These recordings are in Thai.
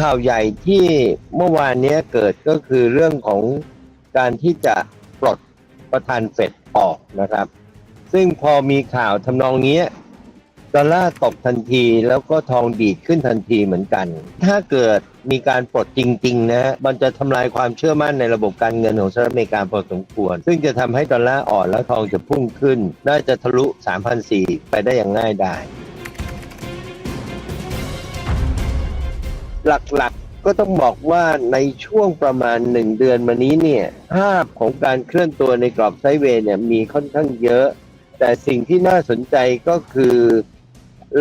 ข่าวใหญ่ที่เมื่อวานนี้เกิดก็คือเรื่องของการที่จะปลดประธานเฟดออกนะครับ ซึ่งพอมีข่าวทำนองนี้ดอลลาร์ตกทันทีแล้วก็ทองดีดขึ้นทันทีเหมือนกัน ถ้าเกิดมีการปลดจริง ๆ นะ มันจะทำลายความเชื่อมั่นในระบบการเงินของสหรัฐอเมริกาพอสมควร ซึ่งจะทำให้ดอลลาร์อ่อนแล้วทองจะพุ่งขึ้น น่าจะทะลุ3,400ไปได้อย่างง่ายดาย หลักๆก็ต้องบอกว่าในช่วงประมาณหนึ่งเดือนมานี้เนี่ยภาพของการเคลื่อนตัวในกรอบไซด์เวย์เนี่ยมีค่อนข้างเยอะ แต่สิ่งที่น่าสนใจก็คือ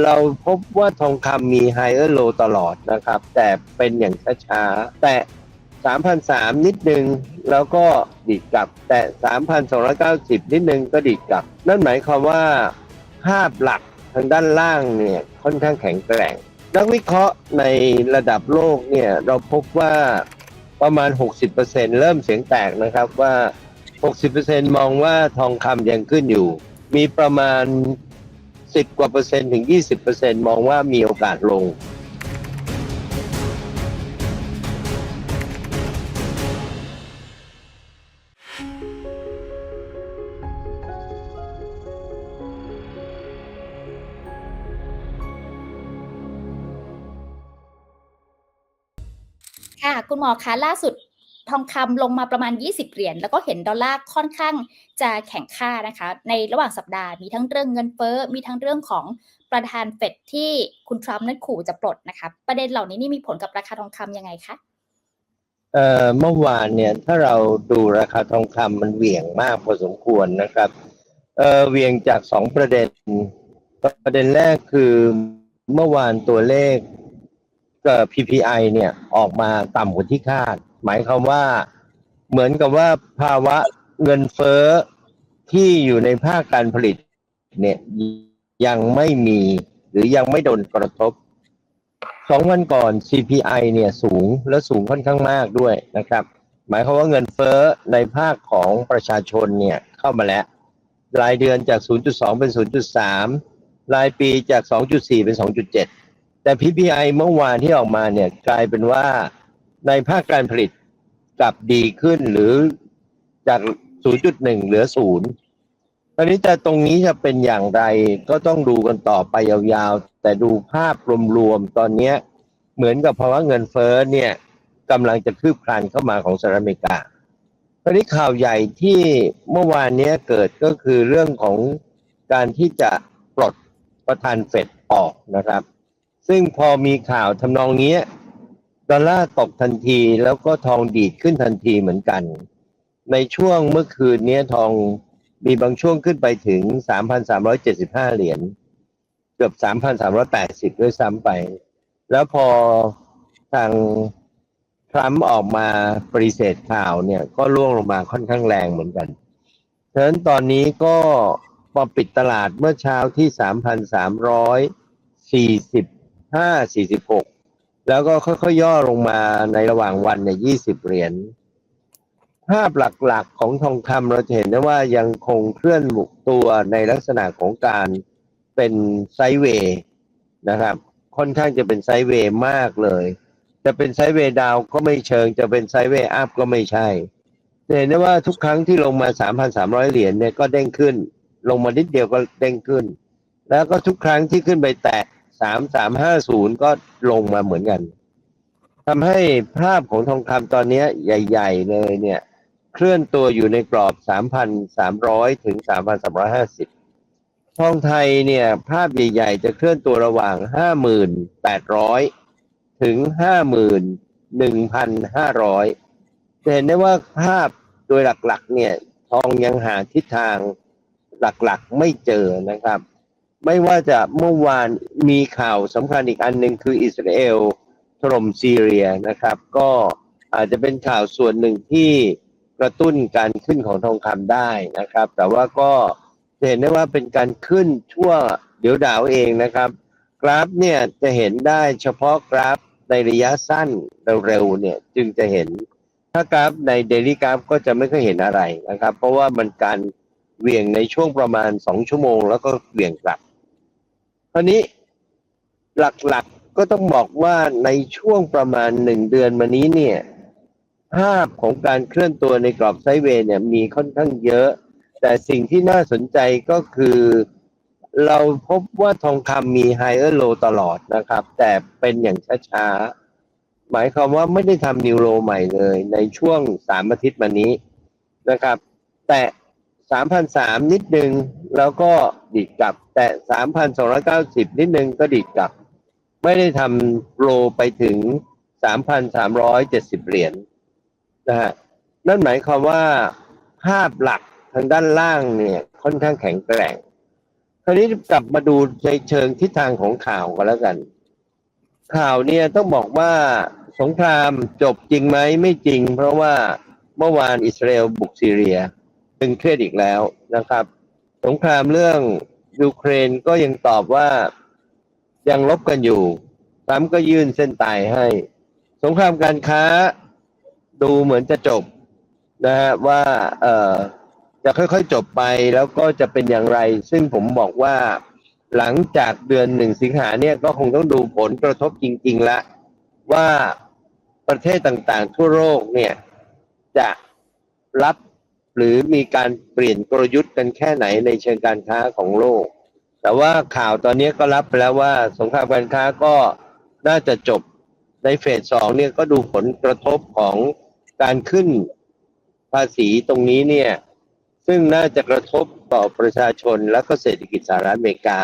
เราพบว่าทองคำมี higher low ตลอดนะครับ แต่เป็นอย่างช้าๆ แต่3,003นิดนึงแล้วก็ดิดกลับ แต่ 3,290 นิดนึงก็ดิดกลับ นั่นหมายความว่าภาพหลักทางด้านล่างเนี่ยค่อนข้างแข็งแกร่ง นักวิเคราะห์ในระดับโลกเนี่ย เราพบว่าประมาณ 60%เริ่มเสียงแตกนะครับว่า 60%มองว่าทองคำยังขึ้นอยู่ มีประมาณ 10 กว่าเปอร์เซ็นต์ถึง 20%มองว่ามีโอกาสลง หมอคะล่าสุดทองคำลงมาประมาณ 20 เหรียญแล้วก็เห็นดอลลาร์ค่อนข้างจะแข็งค่านะคะ ในระหว่างสัปดาห์มีทั้งเรื่องเงินเฟ้อมีทั้งเรื่องของประธานเฟดที่คุณทรัมป์นั้นขู่จะปลดนะคะประเด็นเหล่านี้นี่มีผลกับราคาทองคำยังไงคะเอ่อเมื่อวานเนี่ยถ้าเราดูราคาทองคำมันเหวี่ยงมากพอสมควรนะครับเอ่อเหวี่ยงจากสองประเด็น ประเด็นแรกคือเมื่อวานตัวเลข PPI เนี่ยออกมาต่ำกว่าที่คาด หมายความว่าเหมือนกับว่าภาวะเงินเฟ้อที่อยู่ในภาคการผลิตเนี่ยยังไม่มีหรือยังไม่โดนกระทบสองวันก่อน CPI เนี่ยสูงและสูงค่อนข้างมากด้วยนะครับ หมายความว่าเงินเฟ้อในภาคของประชาชนเนี่ยเข้ามาแล้ว รายเดือนจาก 0.2 เป็น 0.3 รายปีจาก 2.4 เป็น 2.7 แต่ PPI เมื่อวานที่ออกมาเนี่ยกลายเป็นว่าในภาคการผลิตกลับดีขึ้นหรือจาก 0.1 เหลือ 0 ตอนนี้แต่ตรงนี้จะเป็นอย่างไรก็ต้องดูกันต่อไปยาวๆ แต่ดูภาพรวมๆ ตอนนี้เหมือนกับภาวะเงินเฟ้อเนี่ยกำลังจะคืบคลานเข้ามาของสหรัฐอเมริกา ตอนนี้ข่าวใหญ่ที่เมื่อวานนี้เกิดก็คือเรื่องของการที่จะปลดประธานเฟดออกนะครับ ซึ่งพอมีข่าวทำนองนี้ดอลลาร์ตกทันทีแล้วก็ทองดีดขึ้นทันทีเหมือนกัน ในช่วงเมื่อคืนนี้ทองมีบางช่วงขึ้นไปถึง 3,375 เหรียญเกือบ 3,380 ด้วยซ้ำไป แล้วพอทางทรัมป์ออกมาปฏิเสธข่าวเนี่ยก็ร่วงลงมาค่อนข้างแรงเหมือนกันฉะนั้นตอนนี้ก็พอปิดตลาดเมื่อเช้าที่ 3,345 46แล้วก็ค่อยๆย่อลงมาในระหว่างวันเนี่ย20เหรียญภาพหลักๆของทองคำเราจะเห็นได้ว่ายังคงเคลื่อนหมุกตัวในลักษณะของการเป็นไซด์เวย์นะครับ ค่อนข้างจะเป็นไซด์เวย์มากเลย จะเป็นไซด์เวย์ดาวก็ไม่เชิง จะเป็นไซด์เวย์อัพก็ไม่ใช่เห็นได้ว่าทุกครั้งที่ลงมา 3,300 เหรียญเนี่ยก็เด้งขึ้น ลงมานิดเดียวก็เด้งขึ้น แล้วก็ทุกครั้งที่ขึ้นไปแตะ 3350ก็ลงมาเหมือนกันทำให้ภาพของทองคำตอนนี้ใหญ่ ๆ เลยเนี่ย เคลื่อนตัวอยู่ในกรอบ 3,300 ถึง 3,350 ทองไทยเนี่ย ภาพใหญ่ ๆ จะเคลื่อนตัวระหว่าง 5,800 ถึง 51,500 จะเห็นได้ว่าภาพโดยหลัก ๆ เนี่ย ทองยังหาทิศทางหลัก ๆ ไม่เจอนะครับ ไม่ว่าจะเมื่อวานมีข่าวสำคัญอีกอันหนึ่งคืออิสราเอลถล่มซีเรียนะครับ ก็อาจจะเป็นข่าวส่วนหนึ่งที่กระตุ้นการขึ้นของทองคำได้นะครับ แต่ว่าก็จะเห็นได้ว่าเป็นการขึ้นชั่วเดี๋ยวดาวเองนะครับ กราฟเนี่ยจะเห็นได้เฉพาะกราฟในระยะสั้นเร็วๆเนี่ยจึงจะเห็น ถ้ากราฟในเดลี่กราฟก็จะไม่ค่อยเห็นอะไรนะครับ เพราะว่ามันการเหวี่ยงในช่วงประมาณ 2 ชั่วโมง แล้วก็เหวี่ยงกลับ คราวนี้หลักๆก็ต้องบอกว่าในช่วงประมาณหนึ่งเดือนมานี้เนี่ย ภาพของการเคลื่อนตัวในกรอบไซด์เวย์เนี่ยมีค่อนข้างเยอะ แต่สิ่งที่น่าสนใจก็คือเราพบว่าทองคำมีไฮเออร์โลตลอดนะครับ แต่เป็นอย่างช้าๆ หมายความว่าไม่ได้ทำนิวโรใหม่เลยในช่วงสามอาทิตย์มานี้นะครับ แต่ สามพันสามนิดนึงแล้วก็ดีดกลับ แต่สามพันสองร้อยเก้าสิบนิดนึงก็ดีดกลับ ไม่ได้ทำโลไปถึงสามพันสามร้อยเจ็ดสิบเหรียญนะฮะนั่นหมายความว่าภาพหลักทางด้านล่างเนี่ยค่อนข้างแข็งแกร่ง คราวนี้กลับมาดูในเชิงทิศทางของข่าวก็แล้วกัน ข่าวเนี่ยต้องบอกว่าสงครามจบจริงไหมไม่จริง เพราะว่าเมื่อวานอิสราเอลบุกซีเรีย ตึงเครียดอีกแล้วนะครับ สงครามเรื่องยูเครนก็ยังตอบว่ายังลบกันอยู่ทรัมป์ก็ยื่นเส้นตายให้ สงครามการค้าดูเหมือนจะจบนะฮะว่าเอ่อจะค่อยๆจบไปแล้วก็จะเป็นอย่างไร ซึ่งผมบอกว่าหลังจากเดือนหนึ่งสิงหาเนี่ยก็คงต้องดูผลกระทบจริงๆละว่าประเทศต่างๆ ทั่วโลกเนี่ยจะรับ หรือมีการเปลี่ยนกลยุทธ์กันแค่ไหนในเชิงการค้าของโลก แต่ว่าข่าวตอนนี้ก็รับไปแล้วว่าสงครามการค้าก็น่าจะจบในเฟสสองเนี่ยก็ดูผลกระทบของการขึ้นภาษีตรงนี้เนี่ย ซึ่งน่าจะกระทบต่อประชาชนและก็เศรษฐกิจสหรัฐอเมริกา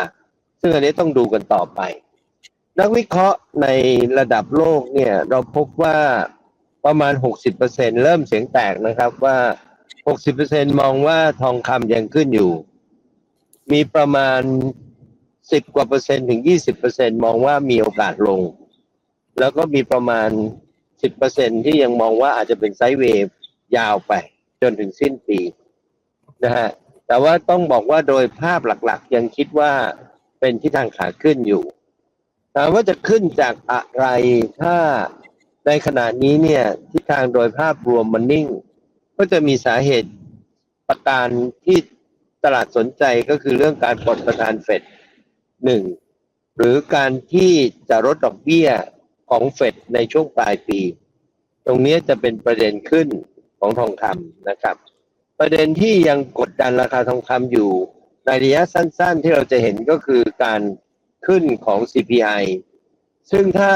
ซึ่งอันนี้ต้องดูกันต่อไป นักวิเคราะห์ในระดับโลกเนี่ย เราพบว่าประมาณ 60%เริ่มเสียงแตกนะครับว่า 60%มองว่าทองคำยังขึ้นอยู่ มีประมาณ 10 กว่าเปอร์เซ็นต์ถึง 20%มองว่ามีโอกาสลง แล้วก็มีประมาณ 10%ที่ยังมองว่าอาจจะเป็นไซด์เวย์ยาวไป จนถึงสิ้นปีนะฮะ แต่ว่าต้องบอกว่าโดยภาพหลักๆ ยังคิดว่าเป็นทิศทางขาขึ้นอยู่ถามว่าจะขึ้นจากอะไรถ้าในขณะนี้เนี่ยทิศทางโดยภาพรวมมันนิ่ง ก็จะมีสาเหตุประการที่ตลาดสนใจก็คือเรื่องการปลดประธานเฟดหนึ่งหรือการที่จะลดดอกเบี้ยของเฟดในช่วงปลายปี ตรงนี้จะเป็นประเด็นขึ้นของทองคำนะครับ ประเด็นที่ยังกดดันราคาทองคำอยู่ในระยะสั้นๆ ที่เราจะเห็นก็คือการขึ้นของ CPI ซึ่งถ้า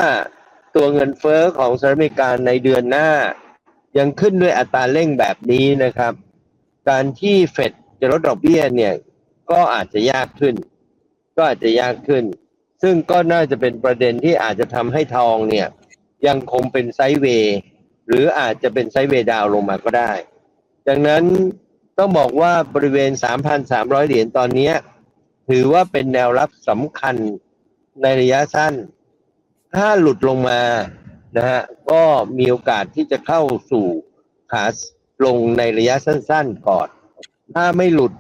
ตัวเงินเฟ้อของสหรัฐอเมริกาในเดือนหน้า ยังขึ้นด้วยอัตราเร่งแบบนี้นะครับ การที่เฟดจะลดดอกเบี้ยเนี่ยก็อาจจะยากขึ้น ก็อาจจะยากขึ้น ซึ่งก็น่าจะเป็นประเด็นที่อาจจะทำให้ทองเนี่ยยังคงเป็นไซด์เวย์หรืออาจจะเป็นไซด์เวย์ดาวลงมาก็ได้ ดังนั้นต้องบอกว่าบริเวณ 3,300 เหรียญตอนนี้ถือว่าเป็นแนวรับสำคัญในระยะสั้น ถ้าหลุดลงมา นะฮะก็มีโอกาสที่จะเข้าสู่ขาลงในระยะสั้นๆก่อน ถ้าไม่หลุด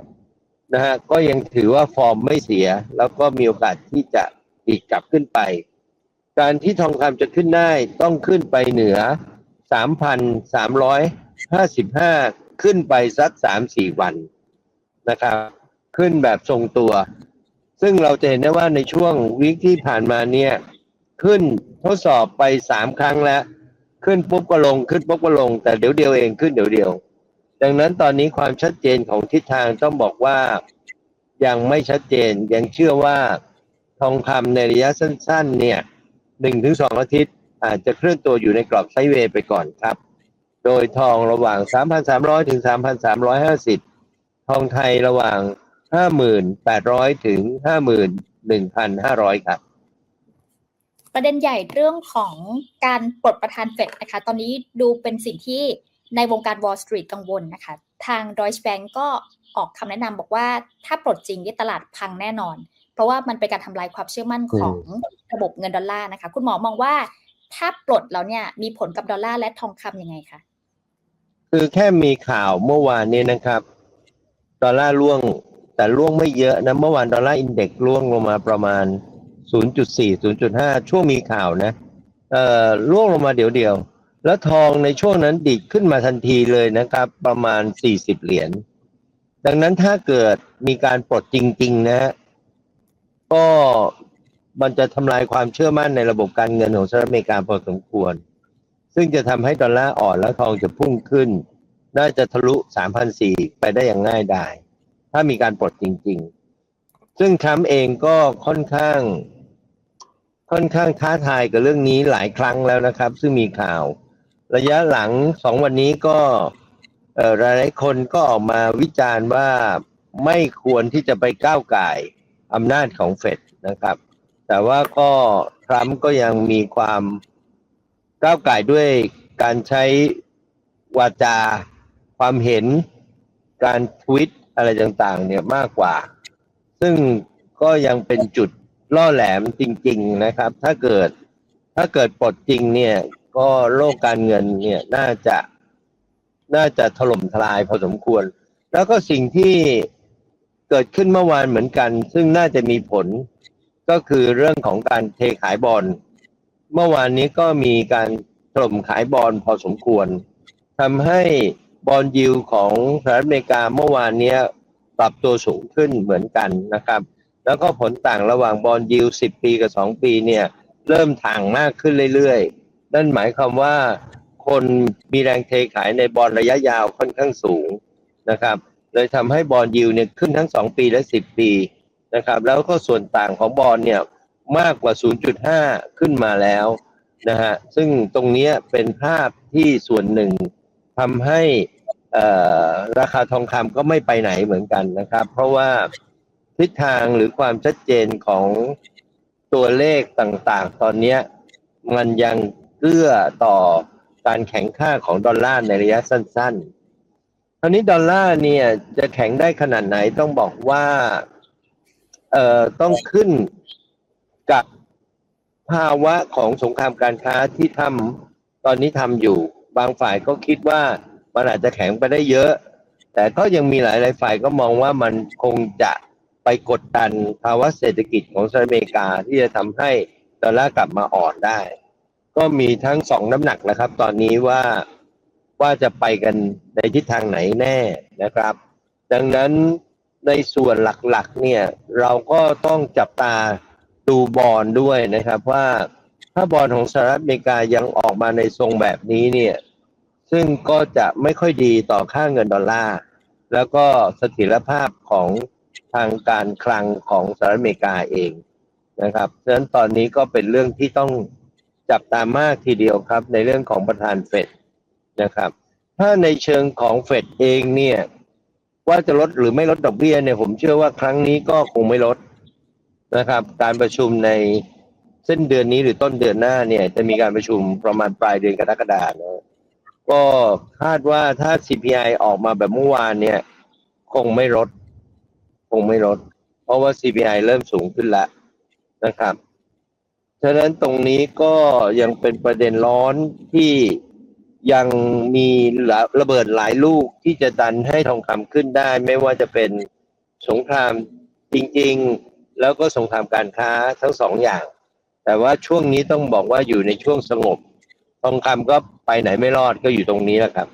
นะฮะก็ยังถือว่าฟอร์มไม่เสีย แล้วก็มีโอกาสที่จะดีดกลับขึ้นไป การที่ทองคำจะขึ้นได้ต้องขึ้นไปเหนือ 3,355 ขึ้นไปสัก 3-4 วันนะครับ ขึ้นแบบทรงตัว ซึ่งเราจะเห็นได้ว่าในช่วงวิกที่ผ่านมาเนี่ย ขึ้น ทดสอบไปสามครั้งแล้ว ขึ้นปุ๊บก็ลงขึ้นปุ๊บก็ลง แต่เดี๋ยวเดียวเองขึ้นเดี๋ยวเดียว ดังนั้นตอนนี้ความชัดเจนของทิศทางต้องบอกว่ายังไม่ชัดเจนยังเชื่อว่าทองคำในระยะสั้น ๆ เนี่ยหนึ่งถึงสองอาทิตย์ อาจจะเคลื่อนตัวอยู่ในกรอบไซเวย์ไปก่อนครับ โดยทองระหว่าง 3,300 ถึง 3,350 ทองไทยระหว่าง 5,800 ถึง 51,500 ครับ ประเด็นใหญ่เรื่องของการปลดประธานเฟดนะคะ ตอนนี้ดูเป็นสิ่งที่ในวงการ Wall Street กังวลนะคะ ทาง Deutsche Bank ก็ออกคำแนะนำบอกว่าถ้าปลดจริงนี่ตลาดพังแน่นอน เพราะว่ามันเป็นการทำลายความเชื่อมั่นของระบบเงินดอลลาร์นะคะ คุณหมอมองว่าถ้าปลดแล้วเนี่ยมีผลกับดอลลาร์และทองคำยังไงคะคือแค่มีข่าวเมื่อวานนี้นะครับ ดอลลาร์ร่วงแต่ร่วงไม่เยอะนะ เมื่อวานดอลลาร์อินเด็กซ์ร่วงลงมาประมาณ 0.4 0.5 ช่วงมีข่าวนะเอ่อร่วงลงมาเดี๋ยวเดียว แล้วทองในช่วงนั้นดิดขึ้นมาทันทีเลยนะครับ ประมาณ 40 เหรียญดังนั้นถ้าเกิดมีการปลดจริง ๆ นะก็มันจะทำลายความเชื่อมั่นในระบบการเงินของสหรัฐอเมริกาพอสมควร ซึ่งจะทำให้ดอลลาร์อ่อนแล้วทองจะพุ่งขึ้น น่าจะทะลุ3,400ไปได้อย่างง่ายดาย ถ้ามีการปลดจริง ๆ ซึ่งทรัมป์เองก็ค่อนข้าง ค่อนข้างท้าทายกับเรื่องนี้หลายครั้งแล้วนะครับ ซึ่งมีข่าว ระยะหลังสองวันนี้ก็อ่อหลายคนก็ออกมาวิจารณ์ว่าไม่ควรที่จะไปก้าวไก่อำนาจของเฟดนะครับ แต่ว่าก็ทรัมป์ก็ยังมีความก้าวไก่ด้วยการใช้วาจา ความเห็น การทวิตอะไรต่างๆ เนี่ยมากกว่า ซึ่งก็ยังเป็นจุด ล่อแหลมจริง ๆนะครับ ถ้าเกิดถ้าเกิดปลดจริงเนี่ยก็โลกการเงินเนี่ยน่าจะน่าจะถล่มทลายพอสมควร แล้วก็สิ่งที่เกิดขึ้นเมื่อวานเหมือนกัน ซึ่งน่าจะมีผลก็คือเรื่องของการเทขายบอลเมื่อวานนี้ก็มีการถล่มขายบอลพอสมควรทำให้บอลยิวของสหรัฐอเมริกาเมื่อวานนี้ปรับตัวสูงขึ้นเหมือนกันนะครับ แล้วก็ผลต่างระหว่างบอลยิว10ปีกับ2ปีเนี่ยเริ่มถ่างมากขึ้นเรื่อยๆ นั่นหมายความว่าคนมีแรงเทขายในบอลระยะยาวค่อนข้างสูงนะครับ เลยทำให้บอลยิวเนี่ยขึ้นทั้ง 2 ปีและ 10 ปีนะครับ แล้วก็ส่วนต่างของบอลเนี่ยมากกว่า 0.5 ขึ้นมาแล้วนะฮะ ซึ่งตรงนี้เป็นภาพที่ส่วนหนึ่งทำให้อ่อราคาทองคำก็ไม่ไปไหนเหมือนกันนะครับ เพราะว่า ทิศทางหรือความชัดเจนของตัวเลขต่างๆ ตอนนี้มันยังเอื้อต่อการแข็งค่าของดอลลาร์ในระยะสั้นๆคราวนี้ดอลลาร์เนี่ยจะแข็งได้ขนาดไหนต้องบอกว่าเอ่อต้องขึ้นกับภาวะของสงครามการค้าที่ทำตอนนี้ทำอยู่ บางฝ่ายก็คิดว่ามันอาจจะแข็งไปได้เยอะ แต่ก็ยังมีหลาย ๆ ฝ่ายก็มองว่ามันคงจะ ไปกดดันภาวะเศรษฐกิจของสหรัฐอเมริกาที่จะทำให้ดอลลาร์กลับมาอ่อนได้ ก็มีทั้งสองน้ำหนักนะครับ ตอนนี้ว่าว่าจะไปกันในทิศทางไหนแน่นะครับ ดังนั้นในส่วนหลักๆเนี่ยเราก็ต้องจับตาดูบอลด้วยนะครับว่าถ้าบอลของสหรัฐอเมริกายังออกมาในทรงแบบนี้เนี่ยซึ่งก็จะไม่ค่อยดีต่อค่าเงินดอลลาร์แล้วก็เสถียรภาพของ ทางการคลังของสหรัฐอเมริกาเองนะครับฉะนั้นตอนนี้ก็เป็นเรื่องที่ต้องจับตามากทีเดียวครับในเรื่องของประธานเฟดนะครับ ถ้าในเชิงของเฟดเองเนี่ยว่าจะลดหรือไม่ลดดอกเบี้ยเนี่ยผมเชื่อว่าครั้งนี้ก็คงไม่ลดนะครับ การประชุมในเส้นเดือนนี้หรือต้นเดือนหน้าเนี่ย จะมีการประชุมประมาณปลายเดือนกรกฎาคมนะก็คาดว่าถ้า CPI ออกมาแบบเมื่อวานเนี่ย คงไม่ลด คงไม่ลด เพราะว่า CPI เริ่มสูงขึ้นแล้วนะครับฉะนั้นตรงนี้ก็ยังเป็นประเด็นร้อนที่ยังมีระเบิดหลายลูกที่จะดันให้ทองคำขึ้นได้ ไม่ว่าจะเป็นสงครามจริงๆ แล้วก็สงครามการค้าทั้งสองอย่าง แต่ว่าช่วงนี้ต้องบอกว่าอยู่ในช่วงสงบ ทองคำก็ไปไหนไม่รอดก็อยู่ตรงนี้แหละครับ